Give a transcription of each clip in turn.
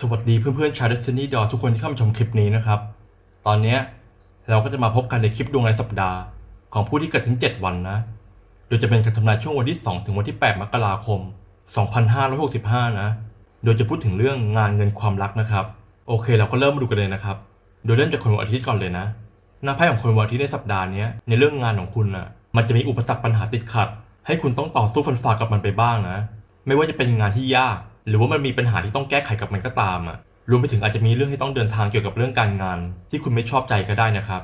สวัสดีเพื่อนๆชาว Destiny d o ทุกคนที่เข้ามาชมคลิปนี้นะครับ ตอนนี้เราก็จะมาพบกันในคลิปดวงรายสัปดาห์ ของผู้ที่เกิดถึง 7 วันนะ โดยจะเป็นการทำนายช่วงวันที่ 2 ถึงวันที่ 8 มกราคม 2565 นะ โดยจะพูดถึงเรื่องงานเงินความรักนะครับ โอเคเราก็เริ่มมาดูกันเลยนะครับ โดยเริ่มจากคนวันอาทิตย์ก่อนเลยนะ หน้าไพ่ของคนวันอาทิตย์ในสัปดาห์นี้ในเรื่องงานของคุณน่ะ มันจะมีอุปสรรคปัญหาติดขัด ให้คุณต้องต่อสู้ฟันฝ่ากับมันไปบ้างนะ ไม่ว่าจะเป็นงานที่ยาก หรือว่ามันมีปัญหาที่ต้องแก้ไขกับมันก็ตามอะรวมไปถึงอาจจะมีเรื่องที่ต้องเดินทางเกี่ยวกับเรื่องการงาน ที่คุณไม่ชอบใจก็ได้นะครับ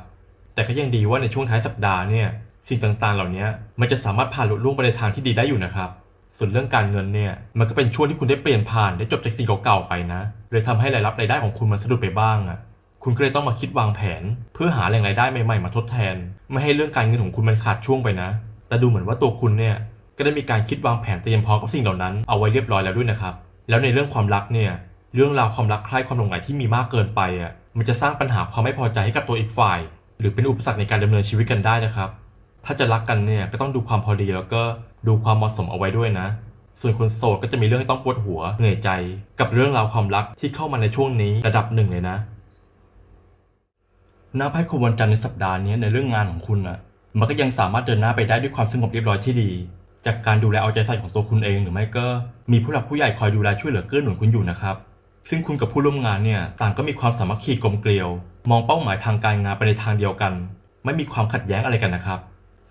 แต่ก็ยังดีว่าในช่วงท้ายสัปดาห์เนี่ยสิ่งต่างๆ เหล่านี้มันจะสามารถผ่านลุล่วงไปในทางที่ดีได้อยู่นะครับส่วนเรื่องการเงินเนี่ยมันก็เป็นช่วงที่คุณได้เปลี่ยนผ่านได้จบจากสิ่งเก่าๆไปนะเลยทำให้รายรับรายได้ของคุณมันสะดุดไปบ้างอะคุณก็เลยต้องมาคิดวางแผน เพื่อหาแหล่งรายได้ใหม่ๆมาทดแทน ไม่ให้เรื่องการเงินของคุณมันขาดช่วงไปนะ แต่ดูเหมือนว่าตัวคุณเนี่ยก็ได้มีการคิดวางแผนเตรียมพร้อมกับสิ่งเหล่านั้นเอาไว้เรียบร้อยแล้วด้วยนะครับ แล้วในเรื่องความรักเนี่ยเรื่องราวความรักใคร่ความหลงใหลที่มีมากเกินไปอะมันจะสร้างปัญหาความไม่พอใจให้กับตัวอีกฝ่าย หรือเป็นอุปสรรคในการดำเนินชีวิตกันได้นะครับ ถ้าจะรักกันเนี่ยก็ต้องดูความพอดีแล้วก็ดูความเหมาะสมเอาไว้ด้วยนะ ส่วนคนโสดก็จะมีเรื่องให้ต้องปวดหัวเหนื่อยใจ กับเรื่องราวความรักที่เข้ามาในช่วงนี้ระดับหนึ่งเลยนะหน้าไพ่คนวันจันทร์ในสัปดาห์นี้ในเรื่องงานของคุณอะมันก็ยังสามารถเดินหน้าไปได้ด้วยความสงบเรียบร้อยที่ดี จากการดูแลเอาใจใส่ของตัวคุณเอง หรือไม่ก็มีผู้หลักผู้ใหญ่คอยดูแลช่วยเหลือเกื้อหนุนคุณอยู่นะครับ ซึ่งคุณกับผู้ร่วมงานเนี่ยต่างก็มีความสามัคคีกลมเกลียว มองเป้าหมายทางการงานไปในทางเดียวกัน ไม่มีความขัดแย้งอะไรกันนะครับ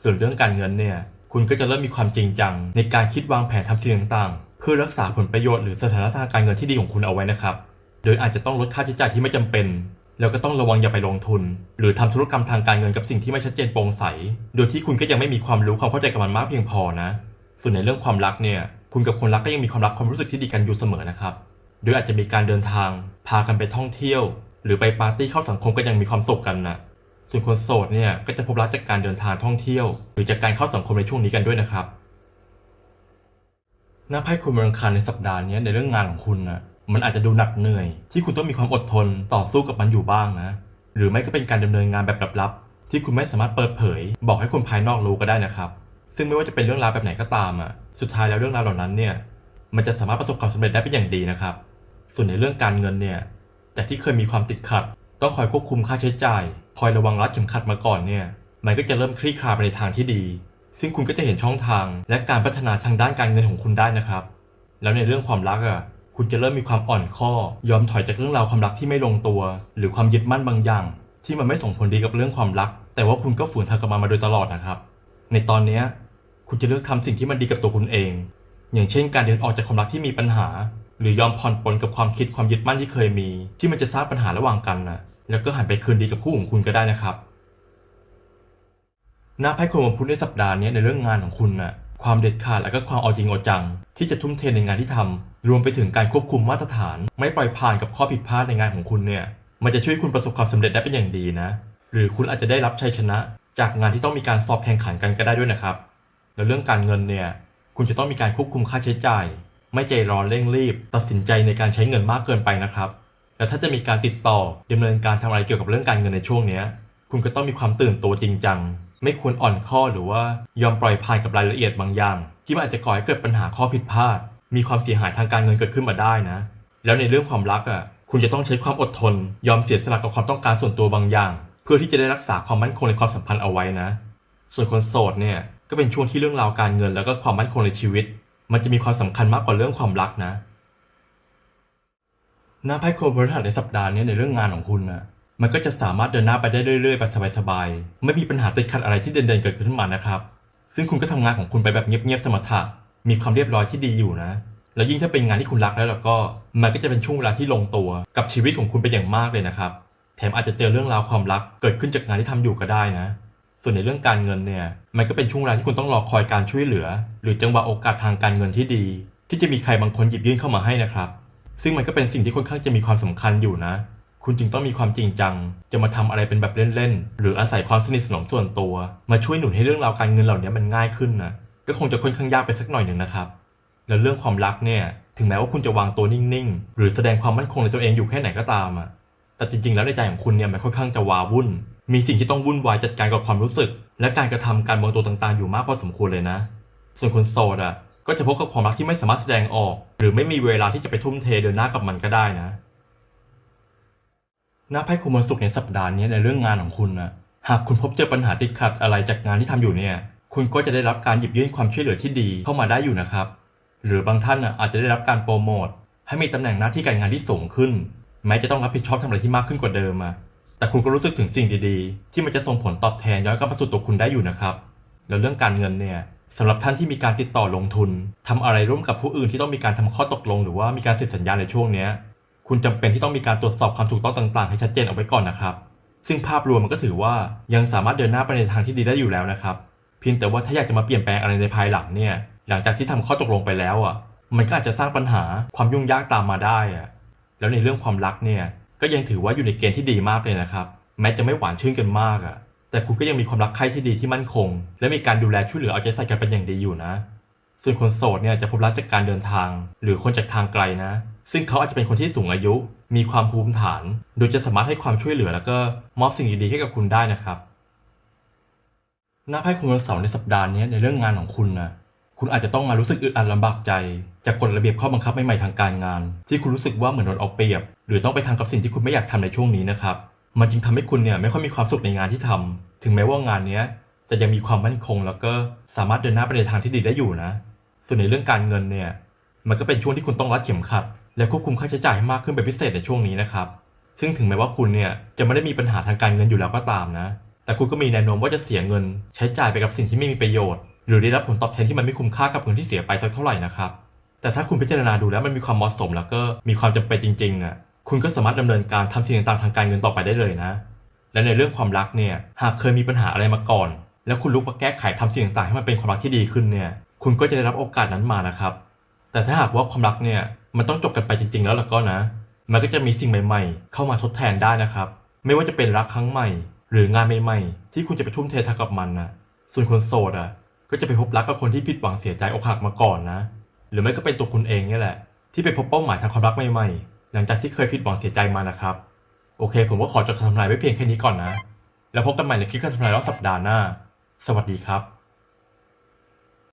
ส่วนเรื่องการเงินเนี่ยคุณก็จะเริ่มมีความจริงจัง ในการคิดวางแผนทำสิ่งต่างๆ เพื่อรักษาผลประโยชน์หรือสถานะทางการเงินที่ดีของคุณเอาไว้นะครับ โดยอาจจะต้องลดค่าใช้จ่ายที่ไม่จำเป็น แล้วก็ต้องระวังอย่าไปลงทุน หรือทำธุรกรรมทางการเงินกับสิ่งที่ไม่ชัดเจนโปร่งใส โดยที่คุณก็ยังไม่มีความรู้ความเข้าใจกับมันมากเพียงพอนะ ส่วนในเรื่องความรักเนี่ย คุณกับคนรักก็ยังมีความรักความรู้สึกที่ดีกันอยู่เสมอนะครับ โดยอาจจะมีการเดินทาง พากันไปท่องเที่ยว หรือไปปาร์ตี้เข้าสังคมก็ยังมีความสุขกันนะส่วนคนโสดเนี่ยก็จะพบรักจากการเดินทางท่องเที่ยว หรือจากการเข้าสังคมในช่วงนี้กันด้วยนะครับหน้าไพ่คุณวันอังคารในสัปดาห์นี้ในเรื่องงานของคุณนะ มันอาจจะดูหนักเหนื่อย ที่คุณต้องมีความอดทนต่อสู้กับมันอยู่บ้างนะ หรือไม่ก็เป็นการดำเนินงานแบบลับๆ ที่คุณไม่สามารถเปิดเผย บอกให้คนภายนอกรู้ก็ได้นะครับ ซึ่งไม่ว่าจะเป็นเรื่องราวแบบไหนก็ตามอะสุดท้ายแล้วเรื่องราวเหล่านั้นเนี่ยมันจะสามารถประสบความสำเร็จได้เป็นอย่างดีนะครับ ส่วนในเรื่องการเงินเนี่ยจากที่เคยมีความติดขัด ต้องคอยควบคุมค่าใช้จ่าย คอยระวังรัดเข็มขัดมาก่อนเนี่ยมันก็จะเริ่มคลี่คลายไปในทางที่ดี ซึ่งคุณก็จะเห็นช่องทางและการพัฒนาทางด้านการเงินของคุณได้นะครับ แล้วในเรื่องความรักอะ คุณจะเริ่มมีความอ่อนข้อ ยอมถอยจากเรื่องราวความรักที่ไม่ลงตัว หรือความยึดมั่นบางอย่าง ที่มันไม่ส่งผลดีกับเรื่องความรัก แต่ว่าคุณก็ฝืนทางกับมันมาโดยตลอดนะครับ ในตอนนี้คุณจะเลือกทำสิ่งที่มันดีกับตัวคุณเอง อย่างเช่น การเดินออกจากความรักที่มีปัญหา หรือยอมผ่อนปลนกับความคิดความยึดมั่นที่เคยมี ที่มันจะสร้างปัญหาระหว่างกันนะแล้วก็หันไปคืนดีกับคู่ของคุณก็ได้นะครับหน้าไพ่คนวันพุธในสัปดาห์นี้ในเรื่องงานของคุณน่ะ ความเด็ดขาดและก็ความเอาจริงเอาจัง ที่จะทุ่มเทในงานที่ทำรวมไปถึงการควบคุมมาตรฐาน ไม่ปล่อยผ่านกับข้อผิดพลาดในงานของคุณเนี่ย มันจะช่วยคุณประสบความสำเร็จได้เป็นอย่างดีนะ หรือคุณอาจจะได้รับชัยชนะ จากงานที่ต้องมีการสอบแข่งขันกันก็ได้ด้วยนะครับ แล้วเรื่องการเงินเนี่ย คุณจะต้องมีการควบคุมค่าใช้จ่าย ไม่ใจร้อนเร่งรีบ ตัดสินใจในการใช้เงินมากเกินไปนะครับ แล้วถ้าจะมีการติดต่อดำเนินการทำอะไรเกี่ยวกับเรื่องการเงินในช่วงเนี้ย คุณก็ต้องมีความตื่นตัวจริงจัง ไม่ควรอ่อนข้อหรือว่ายอมปล่อยผ่านกับรายละเอียดบางอย่าง ที่มันอาจจะก่อให้เกิดปัญหาข้อผิดพลาด มีความเสียหายทางการเงินเกิดขึ้นมาได้นะ แล้วในเรื่องความรักอะคุณจะต้องใช้ความอดทน ยอมเสียสละกับความต้องการส่วนตัวบางอย่าง เพื่อที่จะได้รักษาความมั่นคงในความสัมพันธ์เอาไว้นะ ส่วนคนโสดเนี่ยก็เป็นช่วงที่เรื่องราวการเงิน แล้วก็ความมั่นคงในชีวิต มันจะมีความสำคัญมากกว่าเรื่องความรักนะหน้าไพ่โคบริหารในสัปดาห์นี้ในเรื่องงานของคุณนะ มันก็จะสามารถเดินหน้าไปได้เรื่อยๆแบบสบายๆ ไม่มีปัญหาติดขัดอะไรที่เด่นๆเกิดขึ้นมานะครับ ซึ่งคุณก็ทำงานของคุณไปแบบเงียบๆสมถะ มีความเรียบร้อยที่ดีอยู่นะ แล้วยิ่งถ้าเป็นงานที่คุณรักแล้วแล้วก็ มันก็จะเป็นช่วงเวลาที่ลงตัว กับชีวิตของคุณเป็นอย่างมากเลยนะครับ แถมอาจจะเจอเรื่องราวความรักเกิดขึ้นจากงานที่ทำอยู่ก็ได้นะ ส่วนในเรื่องการเงินเนี่ย มันก็เป็นช่วงเวลาที่คุณต้องรอคอยการช่วยเหลือ หรือจังหวะโอกาสทางการเงินที่ดี ที่จะมีใครบางคนหยิบยื่นเข้ามาให้นะครับ ซึ่งมันก็เป็นสิ่งที่ค่อนข้างจะมีความสำคัญอยู่นะ คุณจึงต้องมีความจริงจัง จะมาทำอะไรเป็นแบบเล่นๆ หรืออาศัยความสนิทสนมส่วนตัว มาช่วยหนุนให้เรื่องราวการเงินเหล่านี้มันง่ายขึ้นนะก็คงจะค่อนข้างยากไปสักหน่อยหนึ่งนะครับ แล้วเรื่องความรักเนี่ย ถึงแม้ว่าคุณจะวางตัวนิ่งๆ หรือแสดงความมั่นคงในตัวเองอยู่แค่ไหนก็ตามอะแต่จริงๆ แล้วในใจของคุณเนี่ยมันค่อนข้างจะวาวุ่น มีสิ่งที่ต้องวุ่นวายจัดการกับความรู้สึก และการกระทำการวางตัวต่างๆ อยู่มากพอสมควรเลยนะ ส่วนคนโสดอะก็จะพบกับความรักที่ไม่สามารถแสดงออก หรือไม่มีเวลาที่จะไปทุ่มเทเดินหน้ากับมันก็ได้นะ หน้าไพ่คุมวันศุกร์ในสัปดาห์นี้ในเรื่องงานของคุณนะหากคุณพบเจอปัญหาติดขัดอะไรจากงานที่ทำอยู่เนี่ย คุณก็จะได้รับการหยิบยื่นความช่วยเหลือที่ดีเข้ามาได้อยู่นะครับ หรือบางท่านอาจจะได้รับการโปรโมทให้มีตำแหน่งหน้าที่การงานที่สูงขึ้น แม้จะต้องรับผิดชอบทำอะไรที่มากขึ้นกว่าเดิมอะแต่คุณก็รู้สึกถึงสิ่งดีๆ ที่มันจะส่งผลตอบแทนย้อนกลับมาสู่ตัวคุณได้อยู่นะครับ แล้วเรื่องการเงินเนี่ยสำหรับท่านที่มีการติดต่อลงทุนทำอะไรร่วมกับผู้อื่นที่ต้องมีการทำข้อตกลง หรือว่ามีการเซ็นสัญญาในช่วงเนี้ย คุณจำเป็นที่ต้องมีการตรวจสอบความถูกต้องต่างๆ ให้ชัดเจนเอาไว้ก่อนนะครับ ซึ่งภาพรวมมันก็ถือว่ายังสามารถเดินหน้าไปในทางที่ดีได้อยู่แล้วนะครับ เพียงแต่ว่าถ้าอยากจะมาเปลี่ยนแปลงอะไรในภายหลังเนี่ย หลังจากที่ทำข้อตกลงไปแล้วอะ มันก็อาจจะสร้างปัญหาความยุ่งยากตามมาได้อะ แล้วในเรื่องความรักเนี่ย ก็ยังถือว่าอยู่ในเกณฑ์ที่ดีมากเลยนะครับ แม้จะไม่หวานชื่นกันมากอะ แต่คุณก็ยังมีความรักใคร่ที่ดีที่มั่นคง และมีการดูแลช่วยเหลือเอาใจใส่กันเป็นอย่างดีอยู่นะ ส่วนคนโสดเนี่ยจะพบรักจากการเดินทาง หรือคนจากทางไกลนะ ซึ่งเขาอาจจะเป็นคนที่สูงอายุ มีความภูมิฐาน โดยจะสามารถให้ความช่วยเหลือแล้วก็มอบสิ่งดีๆให้กับคุณได้นะครับหน้าไพ่คุณวันเสาร์ในสัปดาห์นี้ในเรื่องงานของคุณนะคุณอาจจะต้องมารู้สึกอึดอัดลำบากใจ จากกฎระเบียบข้อบังคับใหม่ๆทางการงาน ที่คุณรู้สึกว่าเหมือนโดนเอาเปรียบ หรือต้องไปทำกับสิ่งที่คุณไม่อยากทำในช่วงนี้นะครับมันจึงทำให้คุณเนี่ยไม่ค่อยมีความสุขในงานที่ทำถึงแม้ว่างานเนี้ยจะยังมีความมั่นคง แล้วก็สามารถเดินหน้าไปในทางที่ดีได้อยู่นะ ส่วนในเรื่องการเงินเนี่ย มันก็เป็นช่วงที่คุณต้องรัดเข็มขัด และควบคุมค่าใช้จ่ายให้มากขึ้นเป็นพิเศษในช่วงนี้นะครับ ซึ่งถึงแม้ว่าคุณเนี่ยจะไม่ได้มีปัญหาทางการเงินอยู่แล้วก็ตามนะ แต่คุณก็มีแนวโน้มว่าจะเสียเงิน ใช้จ่ายไปกับสิ่งที่ไม่มีประโยชน์ หรือได้รับผลตอบแทนที่มันไม่คุ้มค่ากับเงินที่เสียไปสักเท่าไหร่นะครับ แต่ถ้าคุณพิจารณาดูแล้วมันมีความเหมาะสม แล้วก็มีความจำเป็นจริงๆอะ คุณก็สามารถดำเนินการทำสิ่งต่างๆทางการเงินต่อไปได้เลยนะ และในเรื่องความรักเนี่ย หากเคยมีปัญหาอะไรมาก่อน แล้วคุณลุกมาแก้ไขทำสิ่งต่างๆให้มันเป็นความรักที่ดีขึ้นเนี่ย คุณก็จะได้รับโอกาสนั้นมานะครับ แต่ถ้าหากว่าความรักเนี่ยมันต้องจบกันไปจริง ๆ แล้วล่ะก็นะ มันก็จะมีสิ่งใหม่ ๆ เข้ามาทดแทนได้นะครับ ไม่ว่าจะเป็นรักครั้งใหม่ หรืองานใหม่ๆ ที่คุณจะไปทุ่มเททากับมันนะส่วนคนโสดอะ ก็จะไปพบรักกับคนที่ผิดหวังเสียใจอกหักมาก่อนนะ หรือไม่ก็เป็นตัวคุณเองเนี่แหละ ที่ไปพบเป้าหมายทางความรักใหม่ๆ หลังจากที่เคยผิดหวังเสียใจมานะครับ โอเค ผมก็ขอจบคำทำนายไว้เพียงแค่นี้ก่อนนะ แล้วพบกันใหม่ในคลิปการทำนายรอบสัปดาห์หน้า สวัสดีครับ